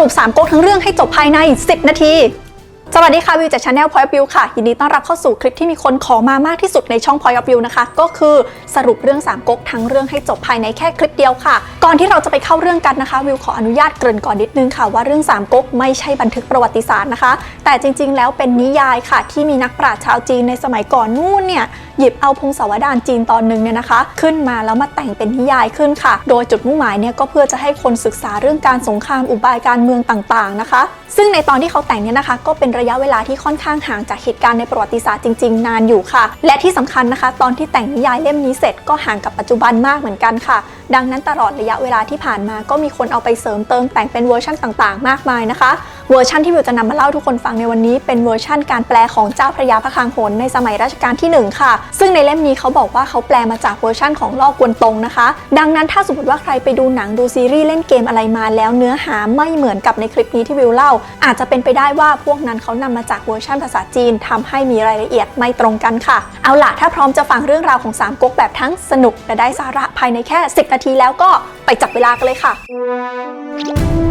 รุป 3 ก๊กทั้งเรื่องให้จบภายใน 10 นาที สวัสดีค่ะ วิวจากชาแนล Point of View ค่ะ ยินดีต้อนรับเข้าสู่คลิปที่มีคนขอมามากที่สุดในช่อง Point of View นะคะ ก็คือสรุปเรื่อง 3ก๊กทั้งเรื่องให้จบภายในแค่คลิปเดียวค่ะ ก่อนที่เราจะไปเข้าเรื่องกันนะคะ วิวขออนุญาตเกริ่นก่อนนิดนึงค่ะว่าเรื่อง 3ก๊กไม่ใช่บันทึกประวัติศาสตร์นะคะ แต่จริง ๆ แล้วเป็นนิยายค่ะ ที่มีนักปราชญ์ชาวจีนในสมัยก่อนนู่นเนี่ย หยิบเอาพงศาวดารจีนตอนหนึ่งเนี่ยนะคะ ขึ้นมาแล้วมาแต่งเป็นนิยายขึ้นค่ะ โดยจุดมุ่งหมายเนี่ยก็เพื่อจะให้คนศึกษาเรื่องการสงครามอุบายการเมืองต่างๆนะคะ ซึ่งในตอนที่เขาแต่งเนี่ยนะคะ ก็เป็นระยะเวลาที่ค่อนข้างห่างจากเหตุการณ์ในประวัติศาสตร์จริง ๆ นานอยู่ค่ะ และที่สำคัญนะคะ ตอนที่แต่งนิยายเล่มนี้เสร็จก็ห่างกับปัจจุบันมากเหมือนกันค่ะ ดังนั้นตลอดระยะเวลาที่ผ่านมา ก็มีคนเอาไปเสริมเติมแต่งเป็นเวอร์ชั่นต่างๆ มากมายนะคะเวอร์ชันที่วิวจะนำมาเล่าทุกคนฟังในวันนี้เป็นเวอร์ชันการแปลของเจ้าพระยาพระคลังโหนในสมัยรัชกาลที่ 1 ค่ะซึ่งในเล่มนี้เขาบอกว่าเขาแปลมาจากเวอร์ชันของลอกกวนตงนะคะ ดังนั้นถ้าสมมติว่าใครไปดูหนังดูซีรีส์เล่นเกมอะไรมาแล้วเนื้อหาไม่เหมือนกับในคลิปนี้ที่วิวเล่า อาจจะเป็นไปได้ว่าพวกนั้นเขานำมาจากเวอร์ชันภาษาจีนทำให้มีรายละเอียดไม่ตรงกันค่ะ เอาล่ะถ้าพร้อมจะฟังเรื่องราวของสามก๊กแบบทั้งสนุกและได้สาระภายในแค่ 10 นาทีแล้วก็ไปจับเวลากันเลยค่ะ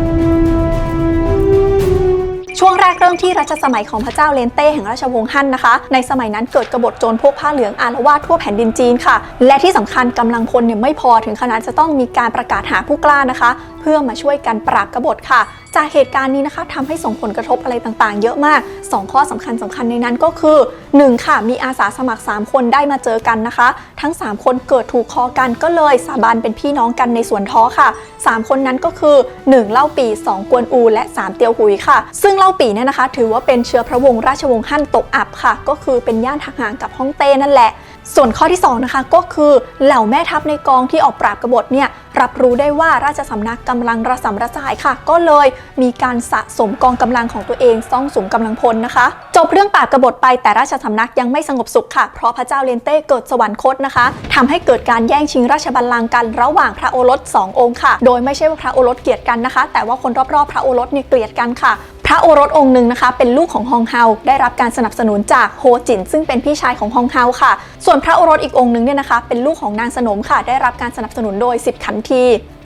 ช่วงแรกเริ่มที่รัชสมัยของพระเจ้าเลนเต้แห่งราชวงศ์ฮั่นนะคะ ในสมัยนั้นเกิดกบฏโจรพวกผ้าเหลืองอารวาสทั่วแผ่นดินจีนค่ะ และที่สำคัญกำลังพลเนี่ยไม่พอถึงขนาดจะต้องมีการประกาศหาผู้กล้านะคะ เพื่อมาช่วยกันปราบกบฏค่ะ จากเหตุการณ์นี้นะคะทำให้ส่งผลกระทบอะไรต่างๆ เยอะมาก 2 ข้อสำคัญสำคัญในนั้นก็คือ 1. ค่ะ มีอาสาสมัคร 3 คนได้มาเจอกันนะคะ ทั้ง 3 คนเกิดถูกคอกันก็เลยสาบานเป็นพี่น้องกันในสวนท้อค่ะ 3 คนนั้นก็คือ 1. เล่าปี 2 กวนอูและ 3 เตียวหุยค่ะ ซึ่งเล่าปีเนี่ยนะคะ ถือว่าเป็นเชื้อพระวงศ์ราชวงศ์ฮั่นตกอับค่ะ ก็คือเป็นย่านทางห่างกับฮ่องเต้นั่นแหละ ส่วนข้อที่2นะคะก็คือเหล่าแม่ทัพในกองที่ออกปราบกบฏเนี่ยรับรู้ได้ว่าราชสำนักกำลังระสำระสายค่ะ ก็เลยมีการสะสมกองกำลังของตัวเองซ่องสุมกำลังพลนะคะจบเรื่องปราบกบฏไปแต่ราชสำนักยังไม่สงบสุขค่ะ เพราะพระเจ้าเลนเต้เกิดสวรรคตนะคะทำให้เกิดการแย่งชิงราชบัลลังก์กันระหว่างพระโอรสสององค์ค่ะ โดยไม่ใช่ว่าพระโอรสเกลียดกันนะคะ แต่ว่าคนรอบๆ พระโอรสเนี่ยเกลียดกันค่ะ ระโอรสองค์หนึ่งนะคะ เป็นลูกของฮองเฮาได้รับการสนับสนุนจากโฮจิน ซึ่งเป็นพี่ชายของฮองเฮาค่ะ ส่วนพระโอรสอีกองค์หนึ่งเนี่ยนะคะ เป็นลูกของนางสนมค่ะ ได้รับการสนับสนุนโดยสิบขันที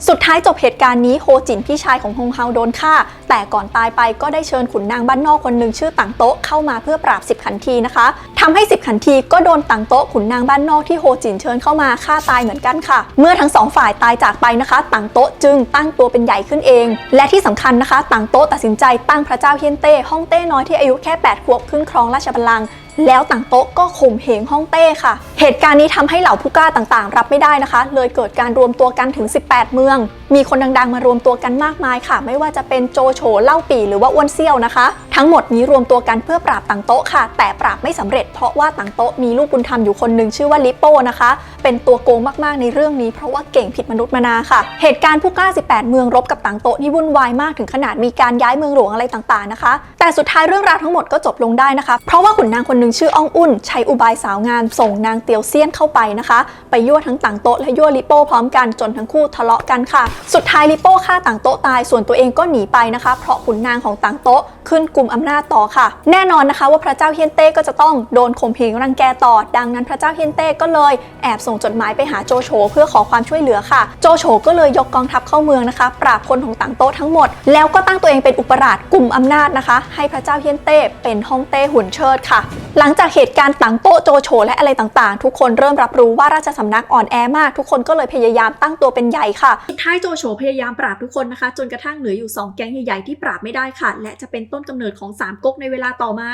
สุดท้ายจบเหตุการณ์นี้โฮจินพี่ชายของฮงเฮาโดนฆ่า แต่ก่อนตายไปก็ได้เชิญขุนนางบ้านนอกคนหนึ่งชื่อต่างโต๊ะเข้ามาเพื่อปราบสิบขันทีนะคะทำให้สิบขันทีก็โดนต่างโต๊ะขุนนางบ้านนอกที่โฮจินเชิญเข้ามาฆ่าตายเหมือนกันค่ะ เมื่อทั้งสองฝ่ายตายจากไปนะคะต่างโต๊ะจึงตั้งตัวเป็นใหญ่ขึ้นเอง และที่สำคัญนะคะต่างโต๊ะตัดสินใจตั้งพระเจ้าเฮียนเต้ฮ่องเต้น้อยที่อายุแค่8ขวบขึ้นครองราชบัลลังก์ แล้วต่างโต๊ะก็ข่มเหงห้องเต้ค่ะ เหตุการณ์นี้ทำให้เหล่าผู้กล้าต่างๆ รับไม่ได้นะคะ เลยเกิดการรวมตัวกันถึง 18 เมือง มีคนดังๆ มารวมตัวกันมากมายค่ะ ไม่ว่าจะเป็นโจโฉเล่าปี่หรือว่าอ้วนเซี่ยวนะคะ ทั้งหมดนี้รวมตัวกันเพื่อปราบต่างโต๊ะค่ะ แต่ปราบไม่สำเร็จเพราะว่าต่างโต๊ะมีลูกบุญธรรมอยู่คนหนึ่งชื่อว่าลิปโป้นะคะ เป็นตัวโกงมากๆในเรื่องนี้เพราะว่าเก่งผิดมนุษย์มานาค่ะ เหตุการณ์ผู้กล้า 18 เมืองรบกับต่างโต๊ะนี่วุ่นวายมากถึงขนาดมีการย้ายเมืองหลวงอะไรต่างๆนะคะ แต่สุดท้ายเรื่องราวทั้งหมดก็จบลงได้นะคะ เพราะว่าขุนนางคนหนึ่งชื่ออ้องอุ่น ใช้อุบายสาวงามส่งนางเตียวเซียนเข้าไปนะคะ ไปยั่วทั้งต่างโต๊ะและยั่วลิโป้พร้อมกันจนทั้งคู่ทะเลาะกันค่ะ สุดท้ายลิโป้ฆ่าต่างโต๊ะตายส่วนตัวเองก็หนีไปนะคะ เพราะขุนนางของต่างโต๊ะขึ้นกลุมอำนาจต่อค่ะ แน่นอนนะคะว่าพระเจ้าเฮียนเต้ก็จะต้องโดนข่มเหงรังแกต่อ ดังนั้นพระเจ้าเฮียนเต้ก็เลยแอบส่งจดหมายไปหาโจโฉเพื่อขอความช่วยเหลือค่ะ โจโฉก็เลยยกกองทัพเข้าเมืองนะคะ ปราบคนของต่างโต๊ะทั้งหมด แล้วก็ตั้งตัวเองเป็นอุปราชกลุ่มอำนาจนะคะ ให้พระเจ้าเฮียนเต้เป็นฮ่องเต้หุ่นเชิดค่ะ หลังจากเหตุการณ์ต่างโต๊ะโจโฉและอะไรต่างๆ ทุกคนเริ่มรับรู้ว่าราชสำนักอ่อนแอมาก ทุกคนก็เลยพยายามตั้งตัวเป็นใหญ่ค่ะสุดท้ายโจโฉพยายามปราบทุกคนนะคะ จนกระทั่งเหลืออยู่ 2 แก๊งใหญ่ๆที่ปราบไม่ได้ค่ะ และจะเป็นต้นกำเนิดของ3ก๊กในเวลาต่อมา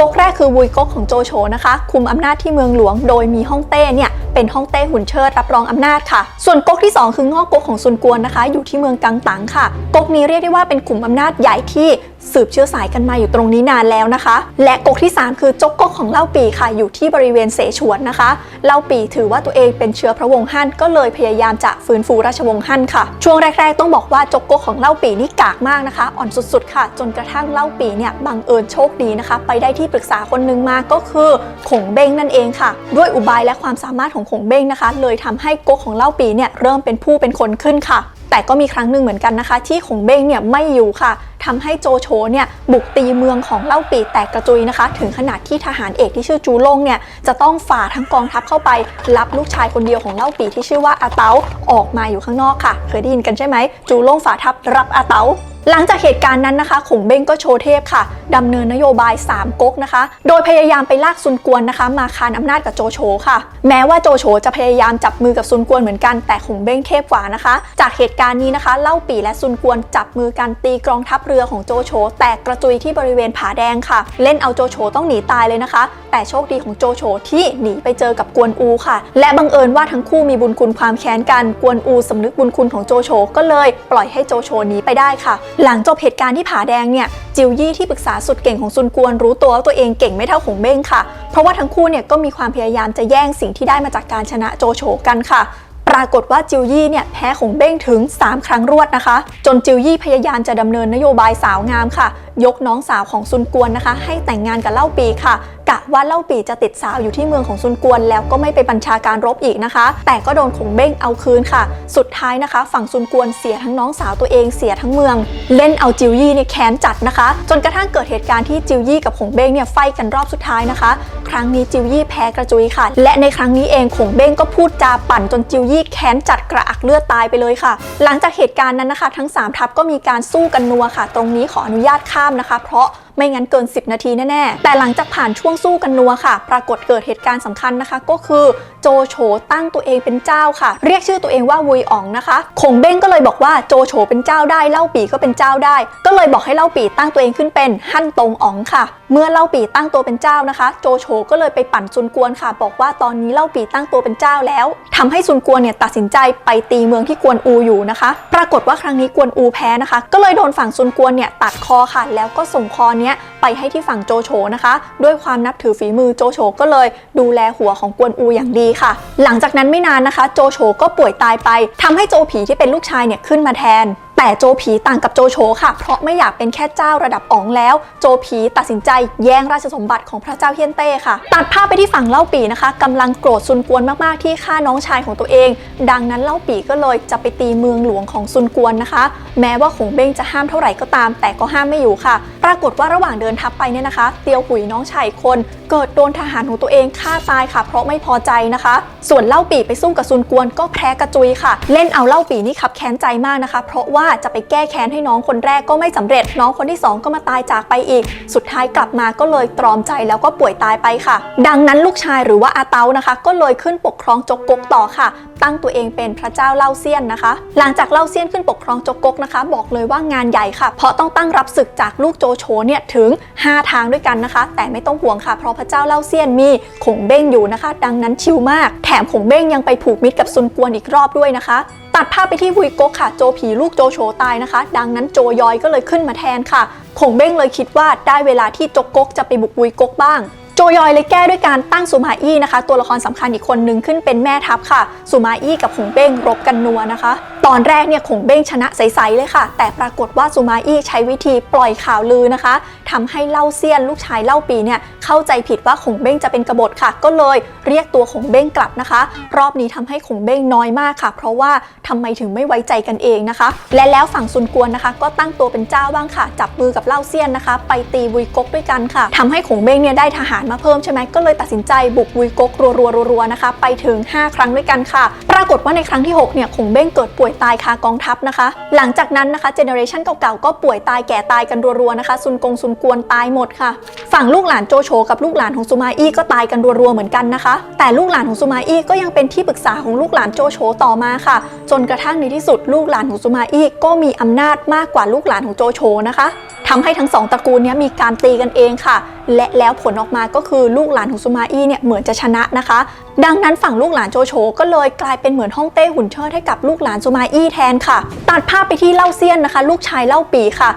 ก๊กแรกคือวุยก๊กของโจโฉนะคะ คุมอำนาจที่เมืองหลวง โดยมีฮ่องเต้เนี่ย เป็นฮ่องเต้หุ่นเชิดรับรองอำนาจค่ะ ส่วนก๊กที่ 2 คืองอกก๊กของซุนกวนนะคะ อยู่ที่เมืองกังตังค่ะก๊กนี้เรียกได้ว่าเป็นกลุ่มอำนาจใหญ่ที่สืบเชื้อสายกันมาอยู่ตรงนี้นานแล้วนะคะ และก๊กที่ 3 คือจกก๊กของเล่าปีค่ะ อยู่ที่บริเวณเสฉวนนะคะ เล่าปีถือว่าตัวเองเป็นเชื้อพระวงศ์ฮั่นก็เลยพยายามจะฟื้นฟูราชวงศ์ฮั่นค่ะ ช่วงแรกๆ ต้องบอกว่าจกก๊กของเล่าปีนี่กากมากนะคะ อ่อนสุดๆค่ะ จนกระทั่งเล่าปีเนี่ยบังเอิญโชคดีนะคะ ไปได้ที่ปรึกษาคนหนึงมาก็คือขงเบ้งนั่นเองค่ะ ด้วยอุบายและความสามารถของขงเบ้งนะคะ เลยทำให้ก๊กของเล่าปีเนี่ยเริ่มเป็นผู้เป็นคนขึ้นค่ะ แต่ก็มีครั้งหนึ่งเหมือนกันนะคะ ที่ขงเบ้งเนี่ยไม่อยู่ค่ะทำให้โจโฉเนี่ยบุกตีเมืองของเล่าปีแตกกระจุยนะคะ ถึงขนาดที่ทหารเอกที่ชื่อจูล่งเนี่ยจะต้องฝ่าทั้งกองทัพเข้าไป รับลูกชายคนเดียวของเล่าปีที่ชื่อว่าอาเตาออกมาอยู่ข้างนอกค่ะ เคยได้ยินกันใช่ไหมจูล่งฝ่าทัพรับอาเตาหลังจากเหตุการณ์นั้นนะคะขงเบ้งก็โชว์เทพค่ะดำเนินนโยบาย 3ก๊กนะคะ โดยพยายามไปลากซุนกวนนะคะ มาคานอำนาจกับโจโฉค่ะ แม้ว่าโจโฉจะพยายามจับมือกับซุนกวนเหมือนกันแต่ขงเบ้งเทพกว่านะคะ จากเหตุการณ์นี้นะคะ เล่าปีและซุนกวนจับมือกันตีกองทัพเรือของโจโฉแตกกระจุยที่บริเวณผาแดงค่ะ เล่นเอาโจโฉต้องหนีตายเลยนะคะ แต่โชคดีของโจโฉที่หนีไปเจอกับกวนอูค่ะ และบังเอิญว่าทั้งคู่มีบุญคุณความแค้นกันกวนอูสำนึกบุญคุณของโจโฉก็เลย ปล่อยให้โจโฉหนีไปได้ค่ะหลังจบเหตุการณ์ที่ผาแดงเนี่ยจิวยี่ที่ปรึกษาสุดเก่งของซุนกวนรู้ตัวว่าตัวเองเก่งไม่เท่าขงเบ้งค่ะ เพราะว่าทั้งคู่เนี่ยก็มีความพยายามจะแย่งสิ่งที่ได้มาจากการชนะโจโฉกันค่ะปรากฏว่าจิวยี่เนี่ยแพ้ขงเบ้งถึง 3 ครั้งรวดนะคะ จนจิวยี่พยายามจะดำเนินนโยบายสาวงามค่ะ ยกน้องสาวของซุนกวนนะคะ ให้แต่งงานกับเล่าปีค่ะกะว่าเล่าปีจะติดสาวอยู่ที่เมืองของซุนกวน แล้วก็ไม่ไปบัญชาการรบอีกนะคะ แต่ก็โดนขงเบ้งเอาคืนค่ะ สุดท้ายนะคะ ฝั่งซุนกวนเสียทั้งน้องสาวตัวเองเสียทั้งเมือง เล่นเอาจิวยี่เนี่ยแค้นจัดนะคะ จนกระทั่งเกิดเหตุการณ์ที่จิวยี่กับขงเบ้งเนี่ยไฟกันรอบสุดท้ายนะคะ ครั้งนี้จิวยี่แพ้กระจุยค่ะ และในครั้งนี้เองขงเบ้งก็พูดจาปั่นจนจิวยี่แค้นจัดกระอักเลือดตายไปเลยค่ะ หลังจากเหตุการณ์นั้นนะคะ ทั้ง 3 ทัพก็มีการสู้กันนัวค่ะ ตรงนี้ขออนุญาตข้ามนะคะ เพราะ ไม่งั้นเกิน 10 นาทีแน่ๆแต่หลังจากผ่านช่วงสู้กันนัวค่ะ ปรากฏเกิดเหตุการณ์สำคัญนะคะ ก็คือโจโฉตั้งตัวเองเป็นเจ้าค่ะ เรียกชื่อตัวเองว่าวุยอ๋องนะคะขงเบ้งก็เลยบอกว่าโจโฉเป็นเจ้าได้เล่าปีก็เป็นเจ้าได้ ก็เลยบอกให้เล่าปีตั้งตัวเองขึ้นเป็นฮั่นตงอ๋องค่ะ เมื่อเล่าปีตั้งตัวเป็นเจ้านะคะ โจโฉก็เลยไปปั่นซุนกวนค่ะ บอกว่าตอนนี้เล่าปีตั้งตัวเป็นเจ้าแล้วทำให้ซุนกวนเนี่ยตัดสินใจไปตีเมืองที่กวนอูอยู่นะคะ ปรากฏว่าครั้งนี้กวนอูแพ้นะคะ ก็เลยโดนฝั่งซุนกวนเนี่ยตัดคอค่ะ แล้วก็ส่งคอเนี้ยไปให้ที่ฝั่งโจโฉนะคะ ด้วยความนับถือฝีมือโจโฉก็เลยดูแลหัวของกวนอูอย่างดีค่ะ หลังจากนั้นไม่นานนะคะ โจโฉก็ป่วยตายไปทำให้โจผีที่เป็นลูกชายเนี่ยขึ้นมาแทน แต่โจผีต่างกับโจโฉค่ะ เพราะไม่อยากเป็นแค่เจ้าระดับอ๋องแล้ว โจผีตัดสินใจแย่งราชสมบัติของพระเจ้าเฮียนเต้ค่ะ ตัดภาพไปที่ฝั่งเล่าปีนะคะกำลังโกรธซุนกวนมากๆที่ฆ่าน้องชายของตัวเอง ดังนั้นเล่าปีก็เลยจะไปตีเมืองหลวงของซุนกวนนะคะ แม้ว่าขงเบ้งจะห้ามเท่าไหร่ก็ตาม แต่ก็ห้ามไม่อยู่ค่ะ ปรากฏว่าระหว่างเดินทัพไปเนี่ยนะคะ เตียวหุยน้องชายคน เกิดโดนทหารของตัวเองฆ่าตายค่ะ เพราะไม่พอใจนะคะ ส่วนเล่าปีไปสู้กับซุนกวนก็แพ้กระจุยค่ะ เล่นเอาเล่าปีนี่ขับแค้นใจมากนะคะ เพราะว่าจะไปแก้แค้นให้น้องคนแรกก็ไม่สำเร็จ น้องคนที่สองก็มาตายจากไปอีก สุดท้ายกลับมาก็เลยตรอมใจแล้วก็ป่วยตายไปค่ะ ดังนั้นลูกชายหรือว่าอาเตานะคะ ก็เลยขึ้นปกครองจกกกต่อค่ะ ตั้งตัวเองเป็นพระเจ้าเล่าเซียนนะคะ หลังจากเล่าเซียนขึ้นปกครองจกกกนะคะ บอกเลยว่างานใหญ่ค่ะ เพราะต้องตั้งรับศึกจากลูกโจโฉเนี่ยถึง 5 ทางด้วยกันนะคะ แต่ไม่ต้องห่วงค่ะ เพราะพระเจ้าเล่าเซียนมีขงเบ้งอยู่นะคะ ดังนั้นชิลมาก แถมขงเบ้งยังไปผูกมิตรกับซุนกวนอีกรอบด้วยนะคะตัดภาพไปที่วุยกกค่ะ โจผีลูกโจโฉตายนะคะ ดังนั้นโจยอยก็เลยขึ้นมาแทนค่ะ ขงเบ้งเลยคิดว่าได้เวลาที่จกกกจะไปบุกวุยกกบ้าง จยอยเลยแก้ด้วยการตั้งสุมาอี้นะคะ ตัวละครสำคัญอีกคนนึงขึ้นเป็นแม่ทัพค่ะ สุมาอี้กับหงเบ้งรบกันนัวนะคะตอนแรกเนี่ยขงเบ้งชนะใสๆเลยค่ะ แต่ปรากฏว่าสุมาอี้ใช้วิธีปล่อยข่าวลือนะคะทำให้เล่าเซียนลูกชายเล่าปีเนี่ยเข้าใจผิดว่าขงเบ้งจะเป็นกบฏค่ะ ก็เลยเรียกตัวขงเบ้งกลับนะคะ รอบนี้ทำให้ขงเบ้งน้อยมากค่ะ เพราะว่าทำไมถึงไม่ไว้ใจกันเองนะคะ และแล้วฝั่งซุนกวนนะคะ ก็ตั้งตัวเป็นเจ้าบ้างค่ะ จับมือกับเล่าเซียนนะคะ ไปตีวุยกกด้วยกันค่ะทำให้ขงเบ้งเนี่ยได้ทหารมาเพิ่มใช่ไหมก็เลยตัดสินใจบุกวุยกกรัวๆๆนะคะ ไปถึง 5 ครั้งด้วยกันค่ะ ปรากฏว่าในครั้งที่6เนี่ยขงเบ้งเกิดป่วยตายคากองทัพนะคะ หลังจากนั้นนะคะเจเนอเรชันเก่าๆก็ป่วยตายแก่ตายกันรัวๆนะคะ ซุนกงซุนกวนตายหมดค่ะ ฝั่งลูกหลานโจโฉกับลูกหลานของซูมาอี้ก็ตายกันรัวๆเหมือนกันนะคะ แต่ลูกหลานของซูมาอี้ก็ยังเป็นที่ปรึกษาของลูกหลานโจโฉต่อมาค่ะ จนกระทั่งในที่สุดลูกหลานของซูมาอี้ก็มีอำนาจมากกว่าลูกหลานของโจโฉนะคะทำให้ทั้งสองตระกูลนี้มีการตีกันเองค่ะ และแล้วผลออกมาก็คือลูกหลานของซูมาอี้เนี่ยเหมือนจะชนะนะคะ ดังนั้นฝั่งลูกหลานโจโฉก็เลยกลายเป็นเหมือนฮ่องเต้หุ่นเชิดให้กับลูกหลานซูมาอี้แทนค่ะ ตัดภาพไปที่เล่าเซียนนะคะ ลูกชายเล่าปีค่ะ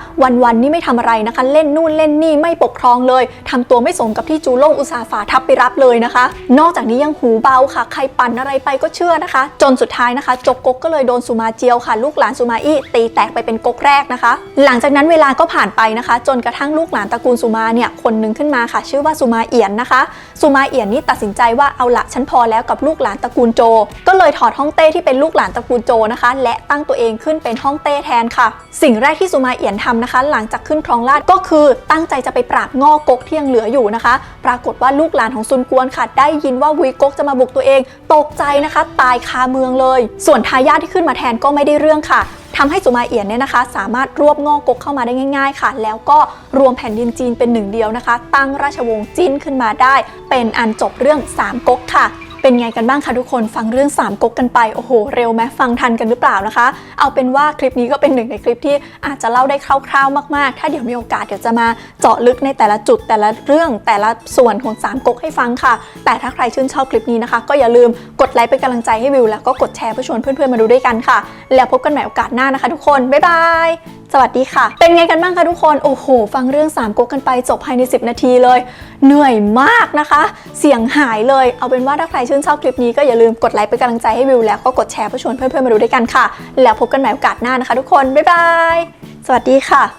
วันๆนี่ไม่ทำอะไรนะคะ เล่นนู่นเล่นนี่ไม่ปกครองเลยทำตัวไม่สมกับที่จูโล่งอุตสาฝาทัพไปรับเลยนะคะ นอกจากนี้ยังหูเบาค่ะ ใครปั่นอะไรไปก็เชื่อนะคะ จนสุดท้ายนะคะจกกกก็เลยโดนสุมาเจียวค่ะ ลูกหลานซูมาอี้ตีแตกไปเป็นก๊กแรกนะคะ หลังจากนั้นเวลาก็ผ่านไปนะคะ จนกระทั่งลูกหลานตระกูลสุมาเนี่ยคนหนึงขึ้นมาค่ะ ชื่อว่าสุมาเอียนนะคะ สุมาเอียนนี่ตัดสินใจว่าเอาละฉันพอแล้วกับลูกหลานตระกูลโจ ก็เลยถอดฮ่องเต้ที่เป็นลูกหลานตระกูลโจนะคะและตั้งตัวเองขึ้นเป็นฮ่องเต้แทนค่ะ สิ่งแรกที่สุมาเอียนทำนะคะ หลังจากขึ้นครองราชก็คือตั้งใจจะไปปราบงอกกที่ยังเหลืออยู่นะคะ ปรากฏว่าลูกหลานของซุนกวนค่ะ ได้ยินว่าวุยกกจะมาบุกตัวเอง ตกใจนะคะ ตายคาเมืองเลย ส่วนทายาทที่ขึ้นมาแทนก็ไม่ได้เรื่องค่ะทำให้สุมาเอียนเนี่ยนะคะ สามารถรวบงอกกกเข้ามาได้ง่าย ๆ ค่ะ แล้วก็รวมแผ่นดินจีนเป็นหนึ่งเดียวนะคะ ตั้งราชวงศ์จิ้นขึ้นมาได้ เป็นอันจบเรื่องสามก๊กค่ะ เป็นไงกันบ้างคะทุกคนฟังเรื่อง3ก๊กกันไปโอ้โหเร็วไหมฟังทันกันหรือเปล่านะคะ เอาเป็นว่าคลิปนี้ก็เป็นหนึ่งในคลิปที่อาจจะเล่าได้คร่าวๆมากๆ ถ้าเดี๋ยวมีโอกาสเดี๋ยวจะมาเจาะลึกในแต่ละจุดแต่ละเรื่องแต่ละส่วนของ3ก๊กให้ฟังค่ะ แต่ถ้าใครชื่นชอบคลิปนี้นะคะ ก็อย่าลืมกดไลค์เป็นกำลังใจให้วิวแล้วก็กดแชร์เพื่อชวนเพื่อนๆมาดูด้วยกันค่ะ แล้วพบกันใหม่โอกาสหน้านะคะ ทุกคนบ๊ายบาย สวัสดีค่ะ เป็นไงกันบ้างคะทุกคน โอ้โห ฟังเรื่อง3ก๊กกันไปจบภายใน 10 นาทีเลย เหนื่อยมากนะคะ เสียงหายเลย เอาเป็นว่าถ้าใครชื่นชอบคลิปนี้ก็อย่าลืมกดไลค์เป็นกำลังใจให้วิวแล้วก็กดแชร์เพื่อชวนเพื่อนๆมาดูด้วยกันค่ะ แล้วพบกันใหม่โอกาสหน้านะคะ ทุกคน บ๊ายบาย สวัสดีค่ะ